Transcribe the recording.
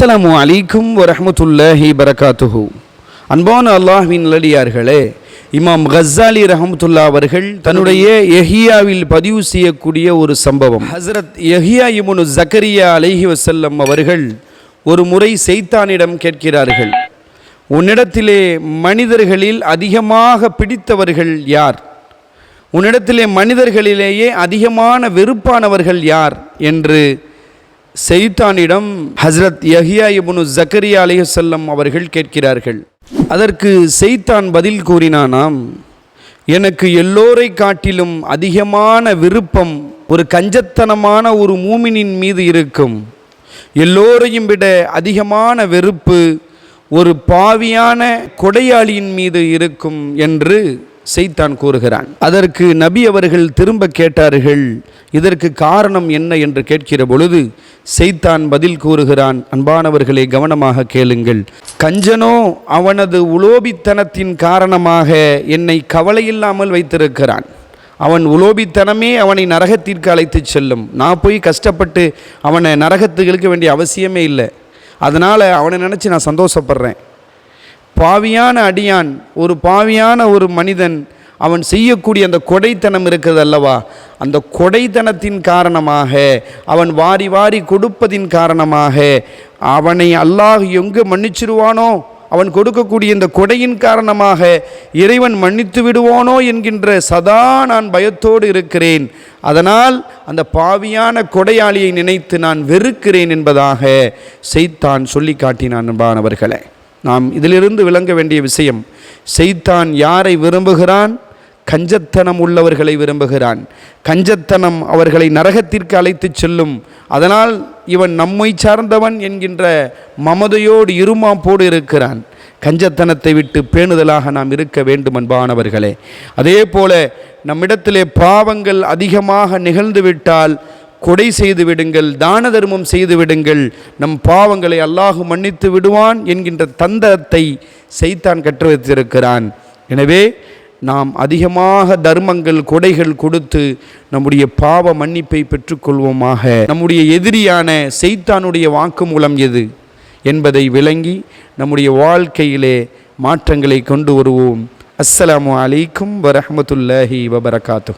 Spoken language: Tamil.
அஸ்லாம் அலைக்கும் வரமத்துல்லாஹி பரகாத்துஹு அன்பான அல்லாஹின் நல்லடியார்களே இமாம் கஸ்ஸாலி ரஹமத்துல்லா அவர்கள் தன்னுடைய எஹியாவில் பதிவு செய்யக்கூடிய ஒரு சம்பவம். ஹசரத் எஹியா இமுனு ஜக்கரியா அலைஹி வசல்லம் அவர்கள் ஒரு முறை செய்தானிடம் கேட்கிறார்கள் உன்னிடத்திலே மனிதர்களில் அதிகமாக பிடித்தவர்கள் யார்? உன்னிடத்திலே மனிதர்களிலேயே அதிகமான வெறுப்பானவர்கள் யார்? என்று செய்தானிடம் ஹஸ்ரத் யஹியா இபுனு ஜக்கரியா அலிஹசல்லம் அவர்கள் கேட்கிறார்கள். அதற்கு செய்தான் பதில் கூறினானாம் எனக்கு எல்லோரை காட்டிலும் அதிகமான விருப்பம் ஒரு கஞ்சத்தனமான ஒரு மூமினின் மீது இருக்கும். எல்லோரையும் விட அதிகமான வெறுப்பு ஒரு பாவியான கொடையாளியின் மீது இருக்கும் என்று செய்தான் கூறுகிறான். அதற்கு நபி அவர்கள் திரும்ப கேட்டார்கள் இதற்கு காரணம் என்ன என்று கேட்கிற பொழுது செய்தான் பதில் கூறுகிறான் அன்பானவர்களை கவனமாக கேளுங்கள். கஞ்சனோ அவனது உலோபித்தனத்தின் காரணமாக என்னை கவலையில்லாமல் வைத்திருக்கிறான். அவன் உலோபித்தனமே அவனை நரகத்திற்கு அழைத்துச் செல்லும். நான் போய் கஷ்டப்பட்டு அவனை நரகத்துக்கு இழுக்க வேண்டிய அவசியமே இல்லை. அதனால் அவனை நினச்சி நான் சந்தோஷப்படுறேன். பாவியான அடியான் ஒரு பாவியான ஒரு மனிதன் அவன் செய்யக்கூடிய அந்த கொடைத்தனம் இருக்குது அல்லவா? அந்த கொடைத்தனத்தின் காரணமாக அவன் வாரி வாரி கொடுப்பதின் காரணமாக அவனை அல்லாஹ் எங்கு மன்னிச்சிருவானோ அவன் கொடுக்கக்கூடிய இந்த கொடையின் காரணமாக இறைவன் மன்னித்து விடுவானோ என்கின்ற சதா நான் பயத்தோடு இருக்கிறேன். அதனால் அந்த பாவியான கொடையாளியை நினைத்து நான் வெறுக்கிறேன் என்பதாக செய்தான் சொல்லி காட்டினான் அன்பானவர்களே. நாம் இதிலிருந்து விளங்க வேண்டிய விஷயம் செய்தான் யாரை விரும்புகிறான்? கஞ்சத்தனம் உள்ளவர்களை விரும்புகிறான். கஞ்சத்தனம் அவர்களை நரகத்திற்கு அழைத்துச் செல்லும். அதனால் இவன் நம்மை சார்ந்தவன் என்கின்ற மமதையோடு இருமாப்போடு இருக்கிறான். கஞ்சத்தனத்தை விட்டு பேணுதலாக நாம் இருக்க வேண்டும் அன்பானவர்களே. அதே போல நம்மிடத்திலே பாவங்கள் அதிகமாக நிகழ்ந்துவிட்டால் கொடை செய்து விடுங்கள் தான தர்மம் செய்து விடுங்கள். நம் பாவங்களை அல்லாஹு மன்னித்து விடுவான் என்கின்ற தந்தத்தை செய்தான் கற்று வைத்திருக்கிறான். எனவே நாம் அதிகமாக தர்மங்கள் கொடைகள் கொடுத்து நம்முடைய பாவ மன்னிப்பை பெற்றுக்கொள்வோமாக. நம்முடைய எதிரியான செய்தானுடைய வாக்குமூலம் எது என்பதை விளங்கி நம்முடைய வாழ்க்கையிலே மாற்றங்களை கொண்டு வருவோம். அஸ்ஸலாமு அலைக்கும் வரஹமத்துல்லாஹி வபரகாத்து